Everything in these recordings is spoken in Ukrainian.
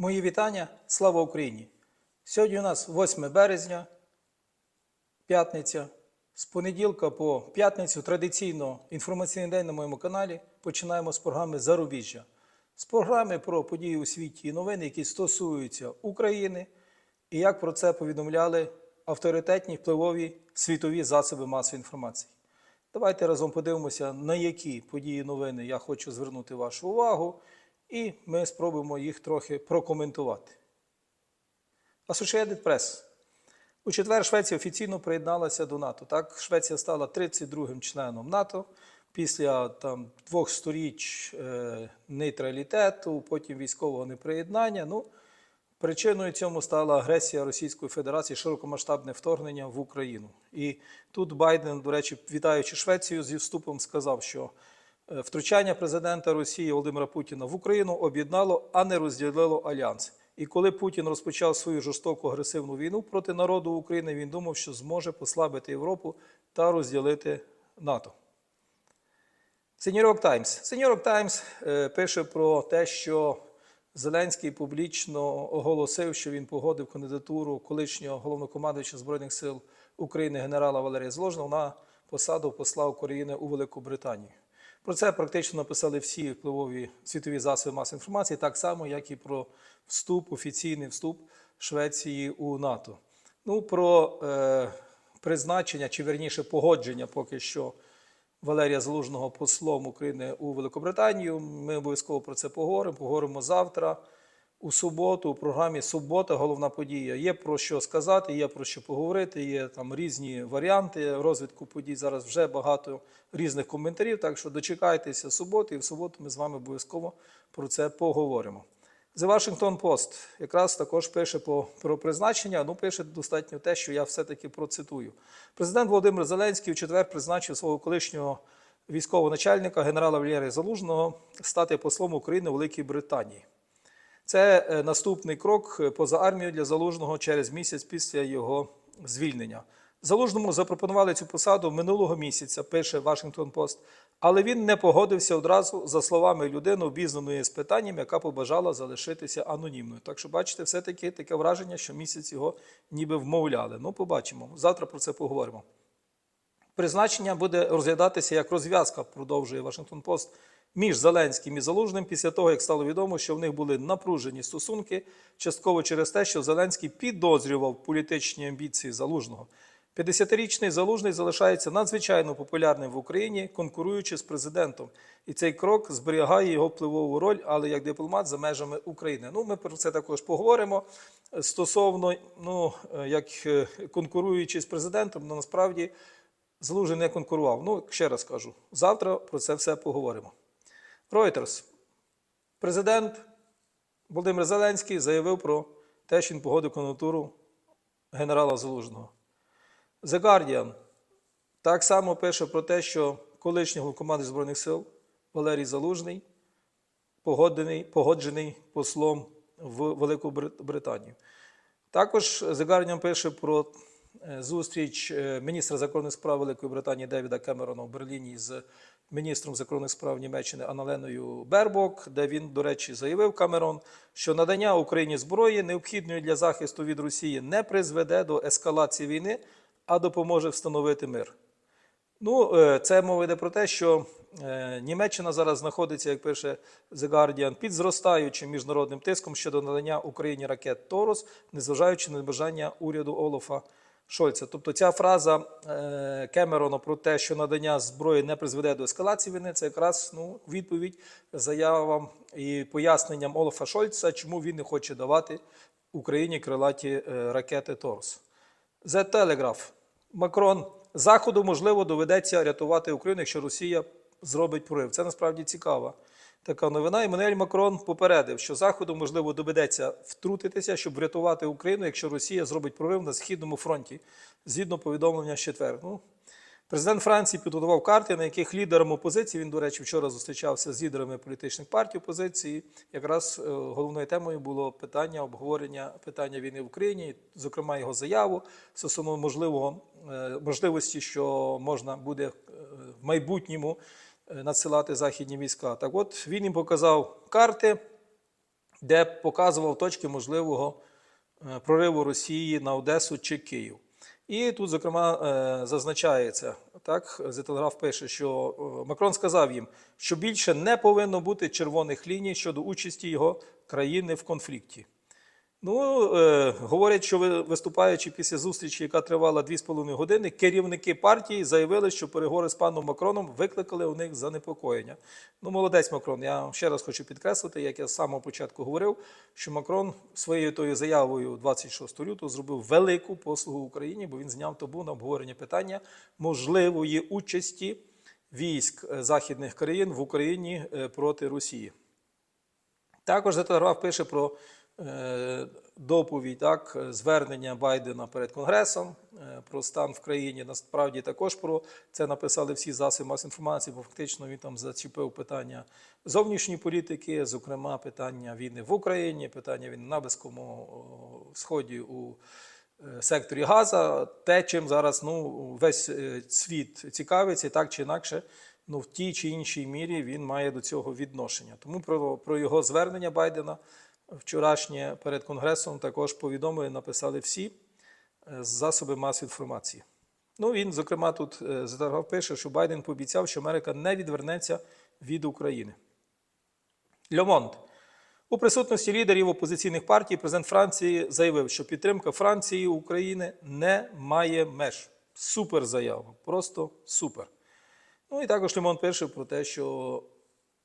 Мої вітання. Слава Україні! Сьогодні у нас 8 березня, п'ятниця. З понеділка по п'ятницю традиційно інформаційний день на моєму каналі. Починаємо з програми Зарубіжжя. З програми про події у світі і новини, які стосуються України, і як про це повідомляли авторитетні впливові світові засоби масової інформації. Давайте разом подивимося, на які події новини я хочу звернути вашу увагу, і ми спробуємо їх трохи прокоментувати. Associated Press. У четвер Швеція офіційно приєдналася до НАТО. Так, Швеція стала 32-м членом НАТО після там, двох сторіч е, нейтралітету, потім військового неприєднання. Ну, Причиною цьому стала агресія Російської Федерації, широкомасштабне вторгнення в Україну. І тут Байден, до речі, вітаючи Швецію зі вступом, сказав, що втручання президента Росії Володимира Путіна в Україну об'єднало, а не розділило альянс. І коли Путін розпочав свою жорстоку агресивну війну проти народу України, він думав, що зможе послабити Європу та розділити НАТО. Це New York Times е, пише про те, що Зеленський публічно оголосив, що він погодив кандидатуру колишнього головнокомандуюча Збройних сил України генерала Валерія Зложного на посаду посла України у Велику Британію. Про це практично написали всі впливові світові засоби масової інформації, так само, як і про вступ, офіційний вступ Швеції у НАТО. Ну, про е, призначення, чи верніше погодження поки що Валерія Залужного послом України у Великобританію. Ми обов'язково про це поговоримо. Поговоримо завтра. У суботу, у програмі Субота, головна подія. Є про що сказати, є про що поговорити, є там різні варіанти розвитку подій. Зараз вже багато різних коментарів. Так що дочекайтеся суботи, і в суботу ми з вами обов'язково про це поговоримо. The Washington Post якраз також пише по, про призначення. Ну, пише достатньо те, що я все-таки процитую. Президент Володимир Зеленський у четвер призначив свого колишнього військового начальника генерала Валерія Залужного стати послом України у Великій Британії. Це е, наступний крок е, поза армією для залужного через місяць після його звільнення. Залужному запропонували цю посаду минулого місяця, пише Washington Post, але він не погодився одразу за словами людини, обізнаної з питанням, яка побажала залишитися анонімною. Так що, бачите, все-таки таке враження, що місяць його ніби вмовляли. Ну, побачимо. Завтра про це поговоримо. Призначення буде розглядатися як розв'язка, продовжує Вашингтон Пост, між Зеленським і Залужним після того, як стало відомо, що в них були напружені стосунки, частково через те, що Зеленський підозрював політичні амбіції Залужного. 50-річний Залужний залишається надзвичайно популярним в Україні, конкуруючи з президентом. І цей крок зберігає його впливову роль, але як дипломат за межами України. Ну, ми про це також поговоримо. Стосовно, ну, як е, конкуруючи з президентом, ну, насправді Залужний не конкурував. Ну, ще раз кажу, завтра про це все поговоримо. Reuters. Президент Володимир Зеленський заявив про те, що він погодив кандидатуру генерала Залужного. The Guardian так само пише про те, що колишній головкомандир Збройних сил Валерій Залужний погодений, погоджений послом в Велику Британію. Також The Guardian пише про е, зустріч е, міністра закордонних справ Великої Британії Девіда Кемерона в Берліні з міністром закордонних справ Німеччини Аналеною Бербок, де він, до речі, заявив Камерон, що надання Україні зброї, необхідної для захисту від Росії, не призведе до ескалації війни, а допоможе встановити мир. Ну, е, це мова йде про те, що е, Німеччина зараз знаходиться, як пише The Guardian, під зростаючим міжнародним тиском щодо надання Україні ракет Торос, незважаючи на бажання уряду Олафа Шольца. Тобто ця фраза е, Кемерона про те, що надання зброї не призведе до ескалації війни, це якраз ну, відповідь заявам і поясненням Олафа Шольца, чому він не хоче давати Україні крилаті е, ракети Торос. The Telegraph. Макрон заходу можливо доведеться рятувати Україну, якщо Росія зробить прорив. Це насправді цікава така новина. Еммануель Макрон попередив, що заходу можливо доведеться втрутитися, щоб врятувати Україну, якщо Росія зробить прорив на східному фронті, згідно повідомлення з четвер. Ну, Президент Франції підготував карти, на яких лідерам опозиції, він, до речі, вчора зустрічався з лідерами політичних партій опозиції. Якраз е, головною темою було питання обговорення питання війни в Україні, зокрема його заяву стосовно можливого е, можливості, що можна буде е, в майбутньому надсилати західні війська. Так от він їм показав карти. де показував точки можливого е, прориву Росії на Одесу чи Київ. І тут, зокрема, е, зазначається, так, Telegraph пише, що е, Макрон сказав їм, що більше не повинно бути червоних ліній щодо участі його країни в конфлікті. Ну, е, говорять, що ви- виступаючи після зустрічі, яка тривала 2,5 години, керівники партії заявили, що переговори з паном Макроном викликали у них занепокоєння. Ну, молодець Макрон. Я ще раз хочу підкреслити, як я з самого початку говорив, що Макрон своєю тою заявою 26 лютого зробив велику послугу Україні, бо він зняв табу на обговорення питання можливої участі військ е, західних країн в Україні е, проти Росії. Також The пише про е, доповідь, так, звернення Байдена перед Конгресом е, про стан в країні. Насправді також про це написали всі засоби масової інформації, бо фактично він там зачепив питання зовнішньої політики, зокрема питання війни в Україні, питання війни на Близькому Сході у е, секторі Газа, те, чим зараз ну, весь світ цікавиться, так чи інакше, ну, в тій чи іншій мірі він має до цього відношення. Тому про, про його звернення Байдена вчорашнє перед Конгресом також повідомили, написали всі е, засоби масової інформації. Ну, він, зокрема, тут е, Задаргав пише, що Байден пообіцяв, що Америка не відвернеться від України. Льомонт. У присутності лідерів опозиційних партій президент Франції заявив, що підтримка Франції України не має меж. Супер заява, просто супер. Ну і також Лимон пише про те, що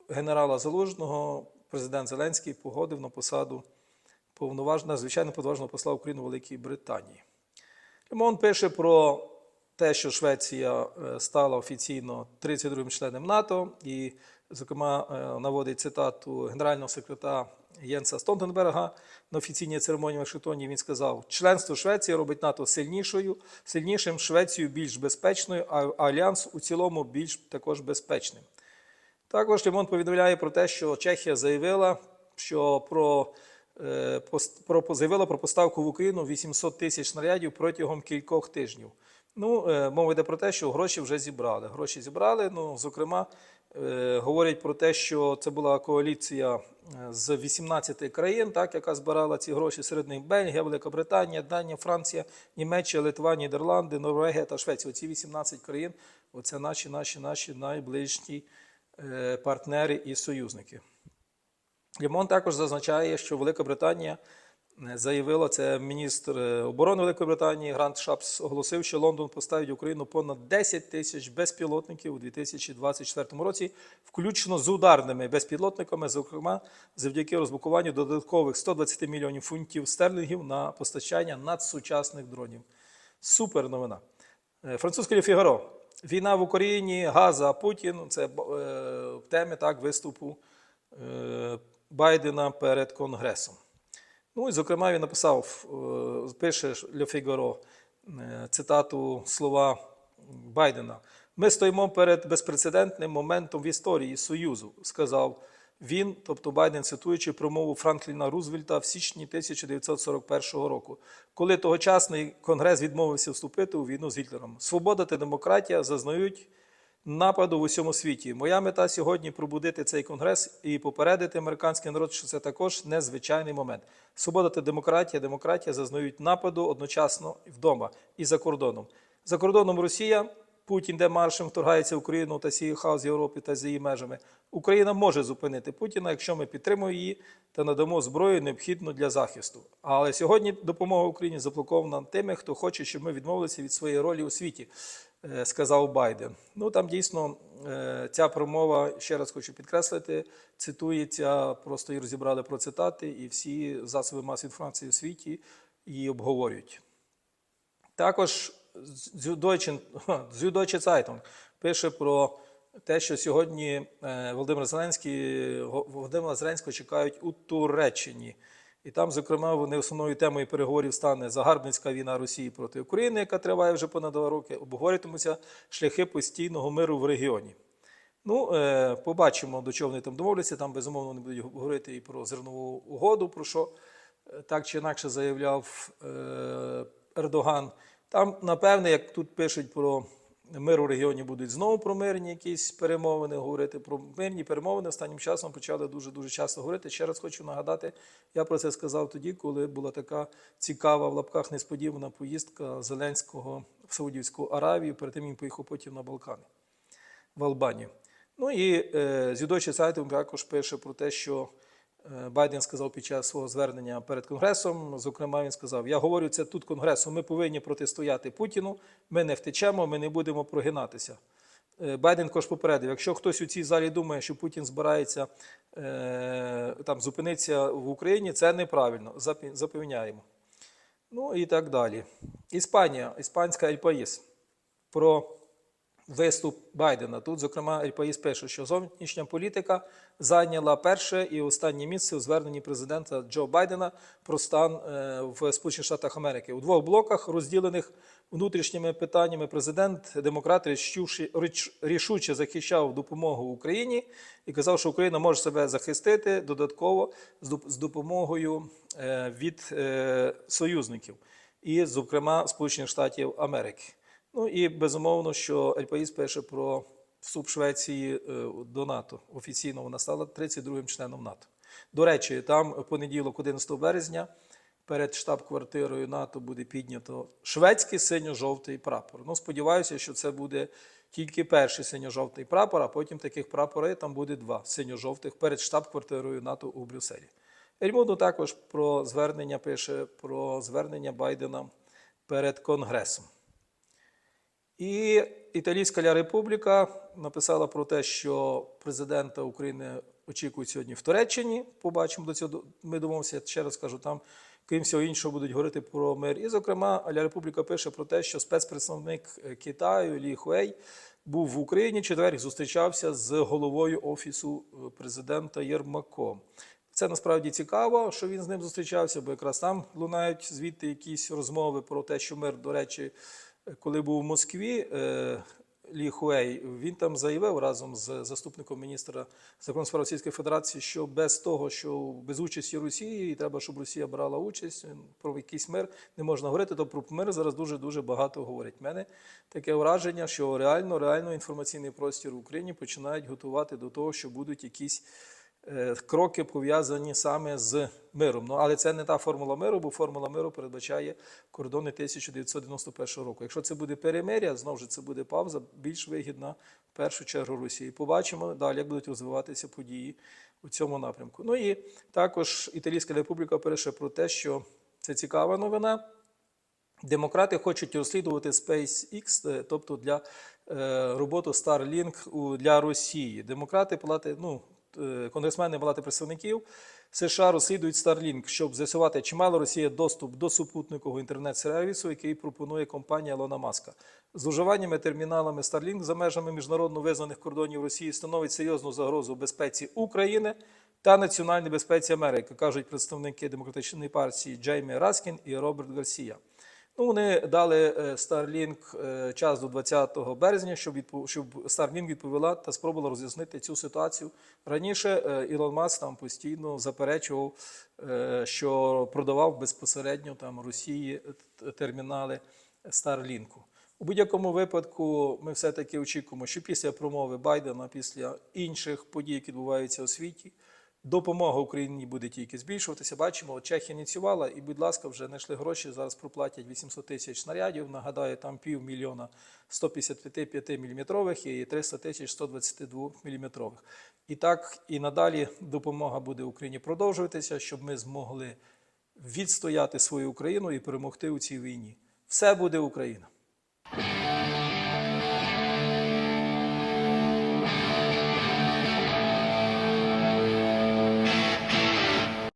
генерала Залужного президент Зеленський погодив на посаду повноважного, звичайно, повноважного посла України у Великій Британії. Лимон пише про те, що Швеція е, стала офіційно 32-м членом НАТО, і, зокрема, е, наводить цитату генерального секретаря Єнса Столтенберга на офіційній церемонії в Вашингтоні. Він сказав: членство Швеції робить НАТО сильнішою, сильнішим Швецію більш безпечною, а альянс у цілому більш також безпечним. Також Лімон повідомляє про те, що Чехія заявила, що про, е, про заявила про поставку в Україну 800 тисяч снарядів протягом кількох тижнів. Ну, е, мова йде про те, що гроші вже зібрали. Гроші зібрали. Ну, зокрема, говорять про те, що це була коаліція е, з 18 країн, так, яка збирала ці гроші серед них Бельгія, Велика Британія, Данія, Франція, Німеччина, Литва, Нідерланди, Норвегія та Швеція. Оці 18 країн оце наші, наші, наші найближчі е, партнери і союзники. Лімон також зазначає, що Велика Британія е, заявила, це міністр е, оборони Великої Британії Грант Шапс оголосив, що Лондон поставить Україну понад 10 тисяч безпілотників у 2024 році, включно з ударними безпілотниками, зокрема завдяки розблокуванню додаткових 120 мільйонів фунтів стерлінгів на постачання надсучасних дронів. Супер новина. Е, Французьке Фігаро. Війна в Україні, Газа, Путін це е, теми так, виступу е, Байдена перед Конгресом. Ну і, зокрема, він написав, е, пише Ле Фігаро е, цитату слова Байдена. Ми стоїмо перед безпрецедентним моментом в історії Союзу, сказав він, тобто Байден, цитуючи промову Франкліна Рузвельта в січні 1941 року, коли тогочасний конгрес відмовився вступити у війну з Гітлером. Свобода та демократія зазнають нападу в усьому світі. Моя мета сьогодні пробудити цей конгрес і попередити американський народ, що це також незвичайний момент. Свобода та демократія, демократія зазнають нападу одночасно вдома і за кордоном. За кордоном Росія. Путін де маршем вторгається в Україну та сіє хаос в Європі та за її межами. Україна може зупинити Путіна, якщо ми підтримуємо її та надамо зброю необхідну для захисту. Але сьогодні допомога Україні заблокована тими, хто хоче, щоб ми відмовилися від своєї ролі у світі, сказав Байден. Ну там дійсно е, ця промова, ще раз хочу підкреслити, цитується, просто її розібрали про цитати, і всі засоби масової інформації у світі її обговорюють. Також Süddeutsche Zeitung пише про те, що сьогодні е, Володимир Зеленський, Володимира Зеленського чекають у Туреччині. І там, зокрема, вони основною темою переговорів стане загарбницька війна Росії проти України, яка триває вже понад два роки. Обговорюватимуться шляхи постійного миру в регіоні. Ну, е, побачимо, до чого вони там домовляться. Там, безумовно, вони будуть говорити і про зернову угоду, про що е, так чи інакше заявляв е, Ердоган. Там, напевне, як тут пишуть про мир у регіоні будуть знову про мирні якісь перемовини говорити. Про мирні перемовини останнім часом почали дуже дуже часто говорити. Ще раз хочу нагадати, я про це сказав тоді, коли була така цікава в лапках несподівана поїздка Зеленського в Саудівську Аравію. Перед тим він поїхав потім на Балкани в Албанію. Ну і е, Зюдочі Сайтом також пише про те, що Байден сказав під час свого звернення перед Конгресом. Зокрема, він сказав: Я говорю це тут Конгресу. Ми повинні протистояти Путіну. Ми не втечемо, ми не будемо прогинатися. Е, Байден також попередив, якщо хтось у цій залі думає, що Путін збирається е, там зупинитися в Україні, це неправильно. Запевняємо. Ну і так далі. Іспанія, іспанська Ель Паїс. Про виступ Байдена. Тут, зокрема, Ель Паїс пише, що зовнішня політика зайняла перше і останнє місце у зверненні президента Джо Байдена про стан е, в Сполучених Штатах Америки. У двох блоках, розділених внутрішніми питаннями, президент демократ рішуче захищав допомогу Україні і казав, що Україна може себе захистити додатково з допомогою е, від е, союзників, і, зокрема, Сполучених Штатів Америки. Ну і безумовно, що ЛПІС пише про вступ Швеції е, до НАТО. Офіційно вона стала 32-м членом НАТО. До речі, там в понеділок, 11 березня, перед штаб-квартирою НАТО буде піднято шведський синьо-жовтий прапор. Ну, сподіваюся, що це буде тільки перший синьо-жовтий прапор, а потім таких прапори там буде два синьо-жовтих перед штаб-квартирою НАТО у Брюсселі. Ельмуду також про звернення пише про звернення Байдена перед Конгресом. І Італійська Ля Републіка написала про те, що президента України очікують сьогодні в Туреччині. Побачимо до цього. Ми домовимося, ще раз кажу, там, крім всього іншого, будуть говорити про мир. І, зокрема, Ля Републіка пише про те, що спецпредставник Китаю Лі Хуей був в Україні четвер і зустрічався з головою офісу е, президента Єрмаком. Це насправді цікаво, що він з ним зустрічався, бо якраз там лунають звідти якісь розмови про те, що мир, до речі, коли був в Москві, е, Лі Хуей, він там заявив разом з заступником міністра закордонних справ Російської Федерації, що без того, що без участі Росії, і треба, щоб Росія брала участь про якийсь мир, не можна говорити. То про мир зараз дуже дуже багато говорять. Мене таке враження, що реально, реально інформаційний простір в Україні починають готувати до того, що будуть якісь е, кроки пов'язані саме з миром. Ну, але це не та формула миру, бо формула миру передбачає кордони 1991 року. Якщо це буде перемиря, знову ж це буде пауза, більш вигідна в першу чергу Росії. Побачимо далі, як будуть розвиватися події у цьому напрямку. Ну і також Італійська Республіка пише про те, що це цікава новина. Демократи хочуть розслідувати SpaceX, е, тобто для е, роботу Starlink для Росії. Демократи палати, ну, е, конгресмени Палати представників США розслідують Starlink, щоб з'ясувати, чи мала Росія доступ до супутникового інтернет-сервісу, який пропонує компанія Лона Маска. З терміналами Starlink за межами міжнародно визнаних кордонів Росії становить серйозну загрозу безпеці України та національній безпеці Америки, кажуть представники демократичної партії Джеймі Раскін і Роберт Гарсія. Ну, вони дали е, Starlink е, час до 20 березня, щоб щоб Starlink відповіла та спробувала роз'яснити цю ситуацію. Раніше е, Ілон Маск там постійно заперечував, що продавав безпосередньо там Росії термінали Starlink. У будь-якому випадку ми все-таки очікуємо, що після промови Байдена, після інших подій, які відбуваються у світі, Допомога Україні буде тільки збільшуватися. Бачимо, Чехія ініціювала, і, будь ласка, вже знайшли гроші. Зараз проплатять 800 тисяч снарядів. Нагадаю, там півмільйона 155 мм і 300 тисяч 122 мм. І так і надалі допомога буде Україні продовжуватися, щоб ми змогли відстояти свою Україну і перемогти у цій війні. Все буде Україна.